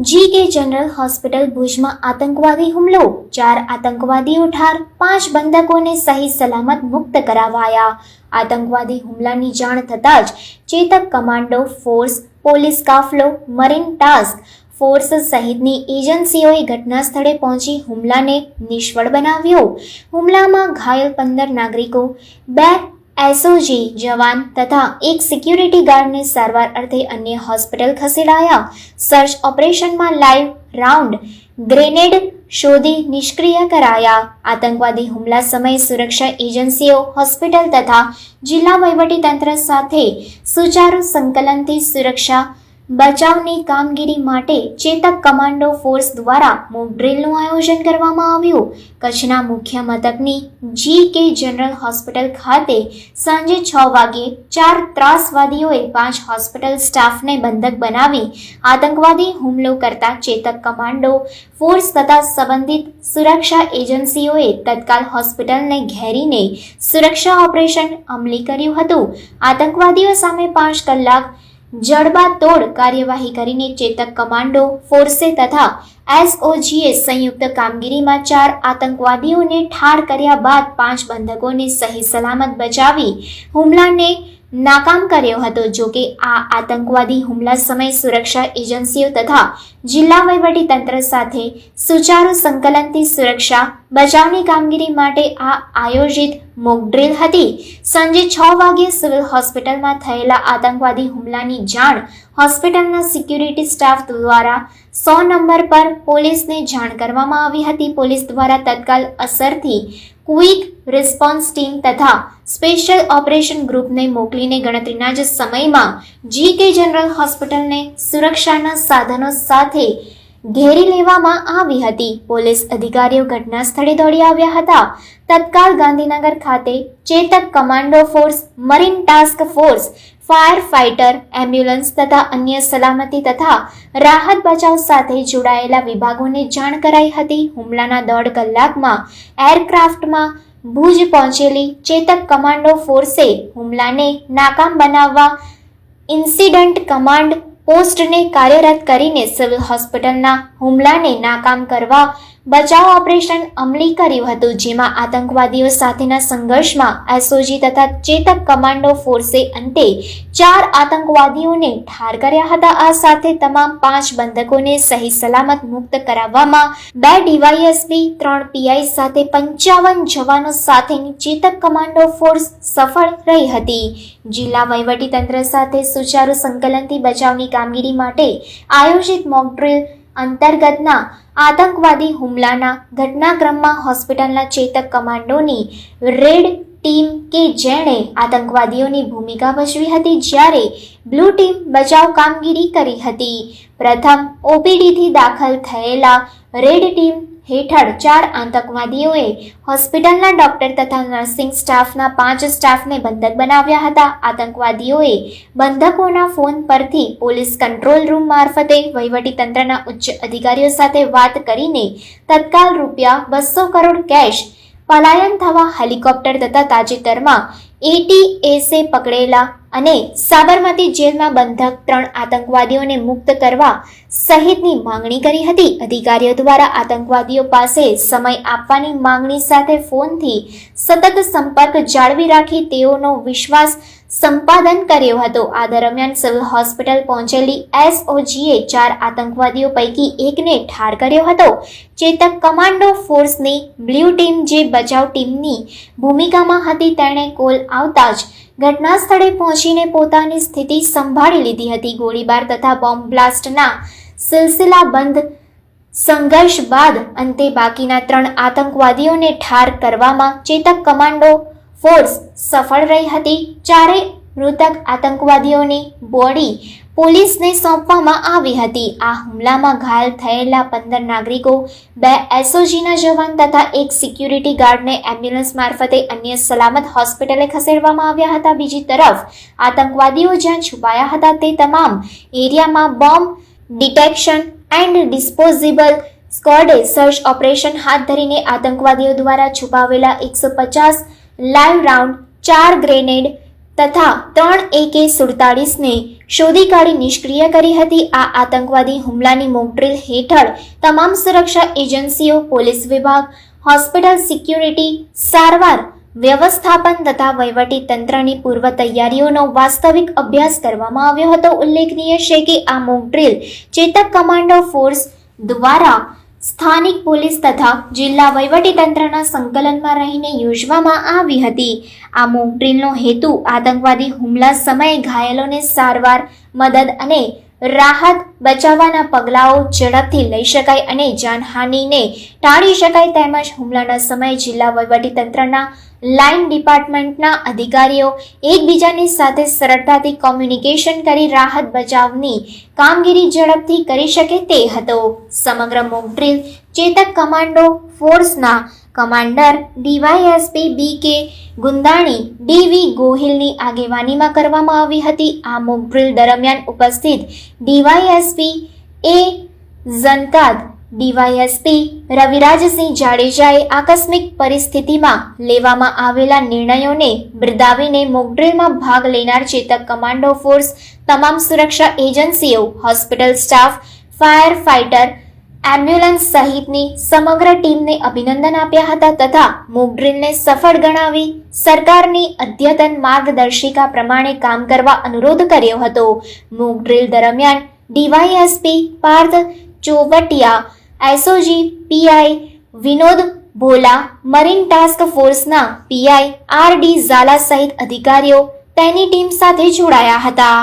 જી કે general hospital ભુજમાં આતંકવાદી હુમલો. ચાર આતંકવાદીઓ ઠાર પાંચ બંધકોને સહી સલામત મુક્ત કરાવાયા. આતંકવાદી હુમલાની જાણ થતાં જ ચેતક કમાન્ડો, ફોર્સ, પોલીસ કાફલો, મરીન ટાસ્ક ફોર્સ સહિતની એજન્સીઓએ ઘટના સ્થળે પહોંચી હુમલાને નિષ્ફળ બનાવ્યો. હુમલામાં ઘાયલ પંદર નાગરિકો, બે એસઓજી, જવાન તથા એક સિક્યુરિટી ગાર્ડને સારવાર અર્થે અન્ય હોસ્પિટલ ખસેડાયા. સર્ચ ઓપરેશનમાં લાઈવ રાઉન્ડ ગ્રેનેડ શોધી નિષ્ક્રિય કરાયા. આતંકવાદી હુમલા સમયે સુરક્ષા એજન્સીઓ હોસ્પિટલ તથા જિલ્લા વહીવટીતંત્ર સાથે સુચારુ સંકલનથી સુરક્ષા બચાવની કામગીરી માટે ચેતક કમાન્ડો ફોર્સ દ્વારા મોક ડ્રીલનું આયોજન કરવામાં આવ્યું. કચ્છના મુખ્ય મથકની જી કે જનરલ હોસ્પિટલ ખાતે સાંજે છ વાગ્યે ચાર ત્રાસવાદીઓએ પાંચ હોસ્પિટલ સ્ટાફને બંધક બનાવી આતંકવાદી હુમલો કરતા ચેતક કમાન્ડો ફોર્સ તથા સંબંધિત સુરક્ષા એજન્સીઓએ તત્કાલ હોસ્પિટલને ઘેરીને સુરક્ષા ઓપરેશન અમલી કર્યું હતું. આતંકવાદીઓ સામે પાંચ કલાક જડબાતોડ કાર્યવાહી કરીને ચેતક કમાન્ડો, ફોર્સે તથા એસઓજીએ સંયુક્ત કામગીરીમાં ચાર આતંકવાદીઓને ઠાર કર્યા બાદ પાંચ બંધકોને સહી સલામત બચાવી હુમલાને નાકામ કર્યો હતો. જો કે આ આતંકવાદી હુમલા સમયે સુરક્ષા એજન્સીઓ તથા જિલ્લા તંત્ર સાથે સુચારુ સંકલનથી સુરક્ષા બચાવની કામગીરી માટે આ આયોજિત મોક ડ્રીલ હતી. સાંજે છ વાગ્યે સિવિલ હોસ્પિટલમાં થયેલા આતંકવાદી હુમલાની જાણ હોસ્પિટલના સિક્યુરિટી સ્ટાફ દ્વારા સો નંબર પર પોલીસને જાણ કરવામાં આવી હતી. પોલીસ દ્વારા તત્કાલ અસરથી ક્વિક રિસ્પોન્સ ટીમ તથા સ્પેશિયલ ઓપરેશન ગ્રુપને મોકલીને ગણતરીના જ સમયમાં જી કે જનરલ હોસ્પિટલને સુરક્ષાના સાધનો સાથે ઘેરી લેવામાં આવી હતી. પોલીસ અધિકારીઓ ઘટના સ્થળે દોડી આવ્યા હતા. તત્કાલ ગાંધીનગર ખાતે Chetak commando force, marine task force, fire fighter, ambulance તથા અન્ય સલામતી તથા રાહત બચાવ સાથે જોડાયેલા વિભાગોને જાણ કરાઈ હતી. હુમલાના દોઢ કલાકમાં એરક્રાફ્ટમાં ભુજ પહોંચેલી ચેતક કમાન્ડો ફોર્સે હુમલાને નાકામ બનાવવા ઇન્સિડન્ટ કમાન્ડ પોસ્ટને કાર્યરત કરીને સિવિલ હોસ્પિટલના હુમલાને નાકામ કરવા બચાવ ઓપરેશન અમલી કર્યું હતું, જેમાં આતંકવાદીઓ સાથેના સંઘર્ષમાં એસઓજી તથા ચેતક કમાન્ડો ફોર્સે અંતે ચાર આતંકવાદીઓને ઠાર કર્યા હતા. આ સાથે તમામ પાંચ બંધકોને સહી સલામત મુક્ત કરાવવામાં બે ડીવાયએસપી, ત્રણ પીઆઈ સાથે પંચાવન જવાનો સાથેની ચેતક કમાન્ડો ફોર્સ સફળ રહી હતી. જિલ્લા વહીવટીતંત્ર સાથે સુચારુ સંકલનથી બચાવની કામગીરી માટે આયોજિત મોક અંતર્ગતના આતંકવાદી હુમલાના ઘટનાક્રમમાં હોસ્પિટલના ચેતક કમાન્ડોની રેડ ટીમ કે જેણે આતંકવાદીઓની ભૂમિકા ભજવી હતી જ્યારે બ્લુ ટીમ બચાવ કામગીરી કરી હતી. પ્રથમ ઓપીડીથી દાખલ થયેલા રેડ ટીમ હેઠળ ચાર આતંકવાદીઓએ હોસ્પિટલના ડોક્ટર તથા નર્સિંગ સ્ટાફના પાંચ સ્ટાફને બંધક બનાવ્યા હતા. આતંકવાદીઓએ બંધકોના ફોન પરથી પોલીસ કંટ્રોલ રૂમ મારફતે વહીવટીતંત્રના ઉચ્ચ અધિકારીઓ સાથે વાત કરીને તત્કાલ રૂપિયા બસો કરોડ કેશ પલાયન થવા હેલિકોપ્ટર તથા તાજેતરમાં એટીએસે પકડેલા અને સાબરમતી જેલમાં બંધક ત્રણ આતંકવાદીઓને મુક્ત કરવા સહિતની માંગણી કરી હતી. અધિકારીઓ દ્વારા આતંકવાદીઓ પાસે સમય આપવાની માંગણી સાથે ફોનથી સતત સંપર્ક જાળવી રાખી તેઓનો વિશ્વાસ સંપાદન કર્યો હતો. આ દરમિયાન સિવિલ હોસ્પિટલ પહોંચેલી એસઓજીએ ચાર આતંકવાદીઓ પૈકી એકને ઠાર કર્યો હતો. ચેતક કમાન્ડો ફોર્સની બ્લુ ટીમ જે બચાવ ટીમની ભૂમિકામાં હતી, તેણે કોલ આવતા જ ઘટના સ્થળે પહોંચીને પોતાની સ્થિતિ સંભાળી લીધી હતી. ગોળીબાર તથા બોમ્બ બ્લાસ્ટના સિલસિલાબંધ સંઘર્ષ બાદ અંતે બાકીના ત્રણ આતંકવાદીઓને ઠાર કરવામાં ચેતક કમાન્ડો ફોર્સ સફળ રહી હતી. ચારેય મૃતક આતંકવાદીઓની બોડી પોલીસને સોંપવામાં આવી હતી. આ હુમલામાં ઘાયલ થયેલા પંદર નાગરિકો, બે એસઓજીના જવાન તથા એક સિક્યુરિટી ગાર્ડને એમ્બ્યુલન્સ મારફતે અન્ય સલામત હોસ્પિટલે ખસેડવામાં આવ્યા હતા. બીજી તરફ, આતંકવાદીઓ જ્યાં છુપાયા હતા તે તમામ એરિયામાં બોમ્બ ડિટેક્શન એન્ડ ડિસ્પોઝિબલ સ્કોડે સર્ચ ઓપરેશન હાથ ધરીને આતંકવાદીઓ દ્વારા છુપાવેલા એકસો પચાસ લાઈવ રાઉન્ડ, ચાર ગ્રેનેડ તથા ત્રણ એકે સુડતાળીસને શોધી કાઢી નિષ્ક્રિય કરી હતી આ આતંકવાદી હુમલાની મોકડ્રીલ હેઠળ તમામ સુરક્ષા એજન્સીઓ, પોલીસ વિભાગ, હોસ્પિટલ સિક્યુરિટી, સારવાર, વ્યવસ્થાપન તથા વહીવટી તંત્રની પૂર્વ તૈયારીઓનો વાસ્તવિક અભ્યાસ કરવામાં આવ્યો હતો. ઉલ્લેખનીય છે કે આ મોકડ્રીલ ચેતક કમાન્ડો ફોર્સ દ્વારા સ્થાનિક પોલીસ તથા જિલ્લા વહીવટીતંત્રના સંકલનમાં રહીને યોજવામાં આવી હતી. આ મોક હેતુ આતંકવાદી હુમલા સમયે ઘાયલોને સારવાર, મદદ અને રાહત બચાવવાના પગલાઓ ઝડપથી લઈ શકાય અને જાનહાનિને ટાળી શકાય તેમજ હુમલાના સમયે જિલ્લા વહીવટી તંત્રના લાઇન ડિપાર્ટમેન્ટના અધિકારીઓ એકબીજાની સાથે સરળતાથી કોમ્યુનિકેશન કરી રાહત બચાવની કામગીરી ઝડપથી કરી શકે તે હતો. સમગ્ર મોક ડ્રીલ ચેતક કમાન્ડો ફોર્સના commander DYSP B K Gundani DV ગોહિલની આગેવાનીમાં કરવામાં આવી હતી. આ મોક ડ્રિલ દરમિયાન ઉપસ્થિત DYSP A Zankad DYSP Ravirajsinh જાડેજાએ આકસ્મિક પરિસ્થિતિમાં લેવામાં આવેલા નિર્ણયોને બિરદાવીને મોકડ્રીલમાં ભાગ લેનાર ચેતક કમાન્ડો ફોર્સ, તમામ સુરક્ષા એજન્સીઓ, hospital staff, fire fighter ambulance સહિતની સમગ્ર ટીમને અભિનંદન આપ્યા હતા તથા મોકડ્રીલને સફળ ગણાવી સરકારની અદ્યતન માર્ગદર્શિકા પ્રમાણે કામ કરવા અનુરોધ કર્યો હતો. મોકડ્રીલ દરમિયાન DYSP Parth Chovatiya SOG PI Vinod Bhola marine task ફોર્સના પીઆઈ આર ડી ઝાલા સહિત અધિકારીઓ તેની ટીમ સાથે જોડાયા હતા.